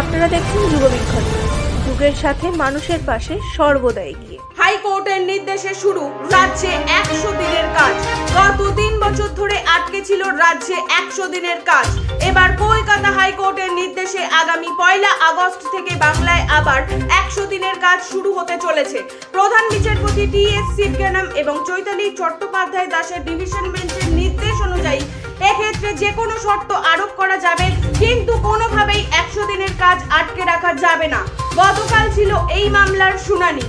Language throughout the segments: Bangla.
আপনারা দেখছেন যুগবীক্ষণ যুগের সাথে মানুষের পাশে সর্বদা এগিয়ে হাইকোর্টের নির্দেশে শুরু রাজ্যে একশো দিনের কাজ। গত তিন বছর ধরে আটকে ছিল রাজ্যে একশো দিনের কাজ। এবার কলকাতা হাইকোর্টের নির্দেশে আগামী পয়লা আগস্ট থেকে বাংলায় আবার একশো দিনের কাজ শুরু হতে চলেছে। প্রধান বিচারপতি টি এস সিবগানাম এবং চৈতালি চট্টোপাধ্যায় দাসের ডিভিশন বেঞ্চের নির্দেশ অনুযায়ী এক্ষেত্রে যে কোনো শর্ত আরোপ করা যাবে রাখা যাবে না। গতকাল ছিল এই মামলার শুনানি।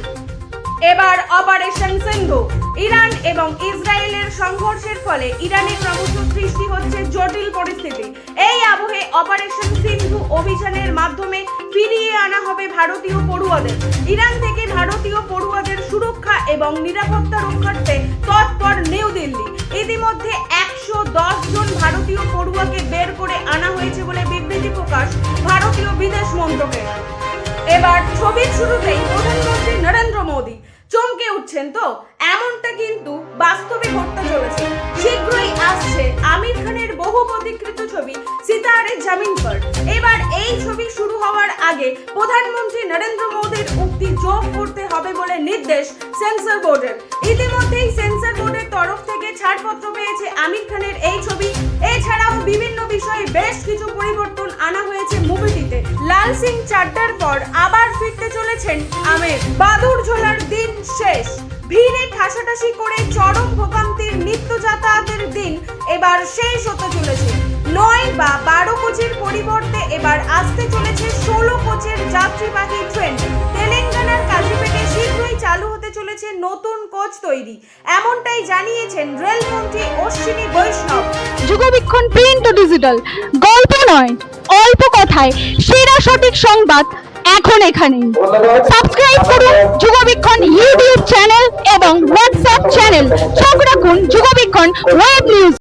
এবার অপারেশন সিন্ধু। ইরান এবং ইসরায়েলের সংঘর্ষের ফলে ইরানে ক্রমশ সৃষ্টি হচ্ছে জটিল পরিস্থিতি। এই আবহে অপারেশন সিন্ধু অভিযানের মাধ্যমে ফিরিয়ে আনা হবে ভারতীয় পড়ুয়াদের। ইরান থেকে ভারতীয় পড়ুয়াদের সুরক্ষা এবং নিরাপত্তা রক্ষার্থে তৎপর এবার ছবির শুরুতেই প্রধানমন্ত্রী নরেন্দ্র মোদী। চমকে উঠছেন তো? এমনটা কিন্তু বাস্তবে ঘটতে চলেছে। শীঘ্রই আসছে আমির খানের বহু প্রতীকৃত ছবি সিতারে জামিন পর এবার এই ছবি শুরু হওয়ার আগে প্রধানমন্ত্রী নরেন্দ্র মোদীর উক্তি যোগ করতে হবে বলে নির্দেশ সেন্সর বোর্ডের। ইতিমধ্যেই সেন্সর বোর্ডের তরফ থেকে ছাড়পত্র পেয়েছে আমির খানের এই ছবি। এছাড়াও বিভিন্ন বিষয়ে বেশ কিছু পরিবর্তন আনা হয়েছে মুভিটিতে লাল সিং চাড্ডার পর আবার ফিরতে চলেছেন আমের। বাদুর ঝোলার দিন শেষ। ভিড়ে ঠাসাঠাসি করে চরম ভোগান্তির নিত্য যাতায়াতের দিন এবার শেষ হতে চলেছে। নয় বা বারো কোচের পরিবর্তে এবার আসতে চলেছে ষোলো কোচের যাত্রীবাহী ট্রেন তেলেঙ্গানার কাজিপেটে শীঘ্রই চালু হতে চলেছে নতুন কোচ তৈরি। এমনটাই জানিয়েছেন রেলমন্ত্রী অশ্বিনী বৈষ্ণব। যুগবীক্ষণ প্রিন্ট ও ডিজিটাল। গল্প নয়। অল্প কথায় সেরা সঠিক সংবাদ এখন এখানে সাবস্ক্রাইব করুন যুগবীক্ষণ ইউটিউব চ্যানেল এবং হোয়াটসঅ্যাপ চ্যানেল। সব রাখুন যুগবীক্ষণ ওয়েব নিউজ